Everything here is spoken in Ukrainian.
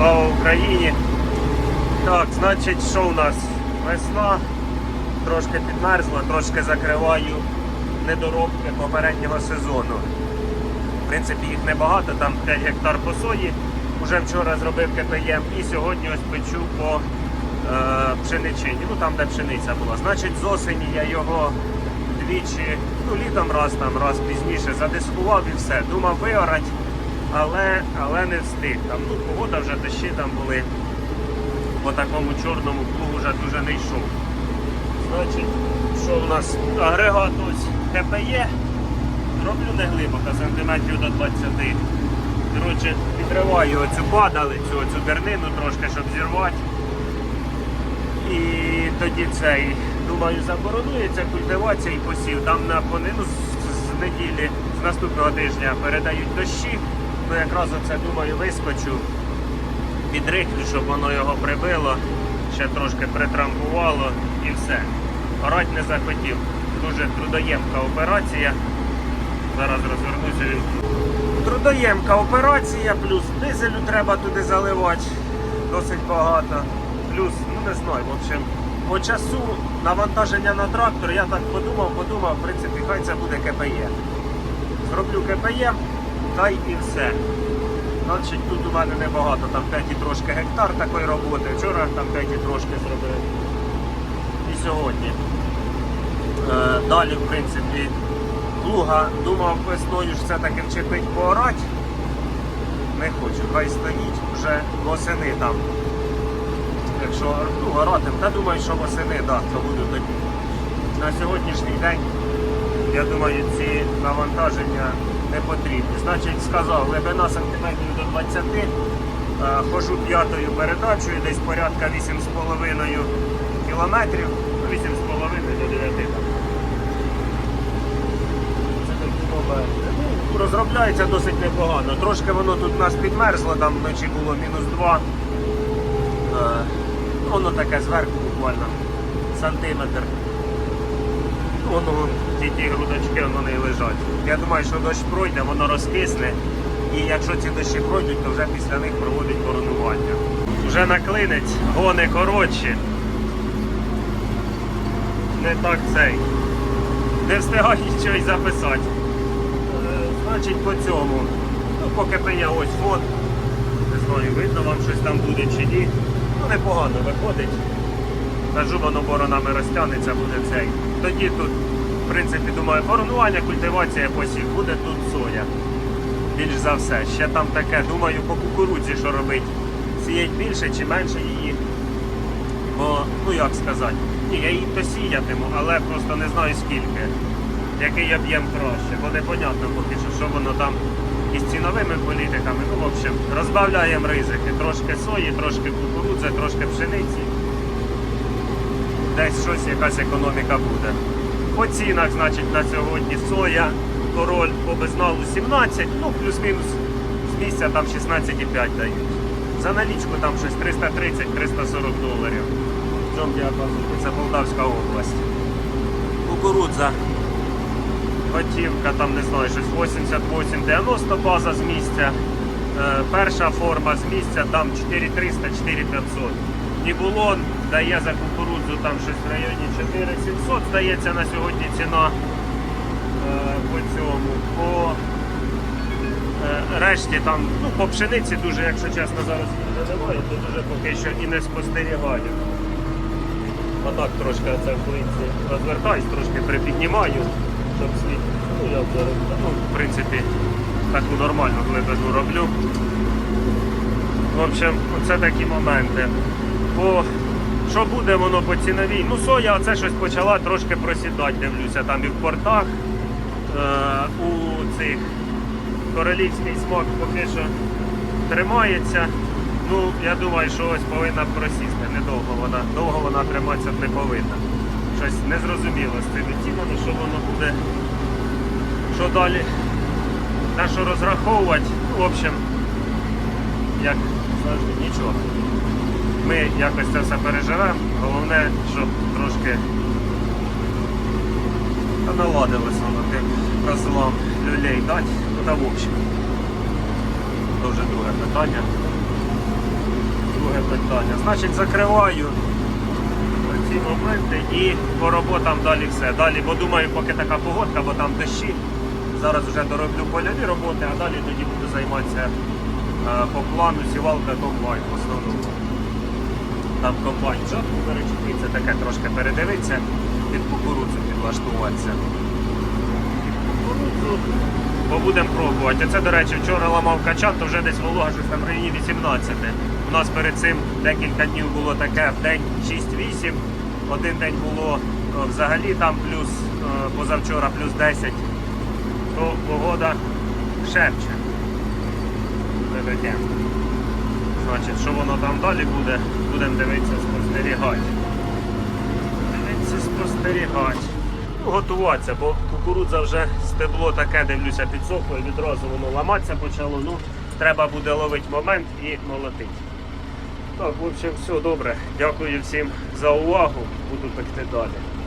Слава Україні! Так, значить, що у нас? Весна, трошки підмерзла, трошки закриваю недоробки попереднього сезону. В принципі, їх небагато, там 5 гектар по сої. Уже вчора зробив КПЄМ і сьогодні ось печу по е, пшеничині, ну там, де пшениця була. Значить, з осені я його двічі, ну літом раз там, раз пізніше задискував і все. Думав виорать, але, але не встиг. Там, ну, погода вже дощі там були. По такому чорному плугу вже дуже не йшов. Значить, що у нас агрегат ось КПЄ. Роблю не глибоко, сантиметрів до 20. Коротше, підриваю оцю падалицю, оцю дернину трошки, щоб зірвати. І тоді цей, думаю, заборонується культивація і посів. Там на понину з неділі, з наступного тижня передають дощі. Ну якраз оце думаю вискочу, підрихлю, щоб воно його прибило, ще трошки притрамбувало і все. Орать не захотів. Дуже трудоємка операція. Зараз розвернуся він. Трудоємка операція, плюс дизелю треба туди заливати досить багато. Плюс, ну не знаю, в общем, по часу навантаження на трактор, я так подумав, подумав, в принципі, хай це буде КПЄ. Зроблю КПЄ, та і все. Значить, тут у мене небагато, там 5 і трошки гектар такої роботи. Вчора там 5 і трошки зробив. І сьогодні. Е, далі, в принципі, плуга думав весною ж все-таки вчепить поорать. Не хочу, хай стоїть вже восени там. Якщо ну, оратим, та думаю, що восени, да, то буду тоді. На сьогоднішній день, я думаю, ці навантаження не потрібні. Значить, сказав, глибина сантиметрів до 20, е, хожу п'ятою передачею, десь порядка 8,5 кілометрів, ну, 8,5 до 9. Це моменти. Ну, Розробляється досить непогано. Трошки воно тут у нас підмерзло, там вночі було мінус 2. Е, Воно таке зверху буквально сантиметр. Вон, ті, ті грудочки воно не лежать. Я думаю, що дощ пройде, воно розкисне. І якщо ці дощі пройдуть, то вже після них проводить коронування. Вже на клинець, гони коротші. Не так цей. Не встигаю нічого й записати. Е, Значить по цьому. Ну, поки я ось фон. Не знаю, видно вам щось там буде чи ні. Ну непогано виходить. Кажу, воно боронами розтягнеться, буде цей. Тоді тут, в принципі, думаю, боронування, культивація посів, буде тут соя. Більш за все. Ще там таке, думаю, по кукурудзі, що робить. Сіять більше чи менше її. Бо, ну як сказати, ні, я її то сіятиму, але просто не знаю скільки. Який об'єм краще, бо непонятно поки що, що воно там із ціновими політиками. Ну, в общем, розбавляємо ризики. Трошки сої, трошки кукурудзи, трошки пшениці. Десь щось, якась економіка буде. По цінах, значить, на сьогодні соя, король по безналу 17, ну плюс-мінус з місця там 16,5 дають. За налічку там щось 330-340 доларів. В цьому діапазоні. Це Полтавська область. Кукурудза готівка, там не знаю, щось 88-90 база з місця. Е, перша форма з місця там 4300-4500. Нібулон дає за кукурудзу там щось в районі 4700, здається на сьогодні ціна е, по цьому. По е, решті там, ну по пшениці дуже, якщо чесно, зараз не немає, то дуже поки що і не спостерігаю. Отак трошки це в клинці розвертаюсь, трошки припіднімаю, щоб світ. Ну я вже ну, в принципі таку нормальну глибину роблю. В общем, оце такі моменти. По що буде воно по ціновій? Ну, соя оце щось почала трошки просідати, дивлюся, там і в портах, е, у цих королівський смак поки що тримається. Ну, я думаю, що ось повинна просісти. Недовго вона. Довго вона триматися не повинна. Щось незрозуміло з цими цінами, що воно буде. Що далі? На що розраховувати. Ну, в общем, як завжди, нічого. Ми якось це все переживемо. Головне, щоб трошки та наладилось воно тим козлам люлей дати. Та в общем. Це вже друге питання. питання. Значить, закриваю ці моменти і по роботам далі все. Далі, бо думаю, поки така погодка, бо там дощі. Зараз вже дороблю польові роботи, а далі тоді буду займатися е, по плану сівалка комбайн в основному. Там комбайн жатку перечепити, це таке трошки передивитися, під кукурудзу підлаштуватися. Під кукурудзу, бо будемо пробувати. Це, до речі, вчора ламав качан, то вже десь волога щось там в районі 18. У нас перед цим декілька днів було таке в день 6-8. Один день було е, взагалі там плюс е, позавчора плюс 10. То погода шепче. Це таке. Значить, що воно там далі буде, будемо дивитися, спостерігати. Дивитися, спостерігати. Ну, готуватися, бо кукурудза вже стебло таке, дивлюся, підсохло і відразу воно ламатися почало. Ну, треба буде ловити момент і молотити. Так, в общем, все добре. Дякую всім за увагу. Буду пекти далі.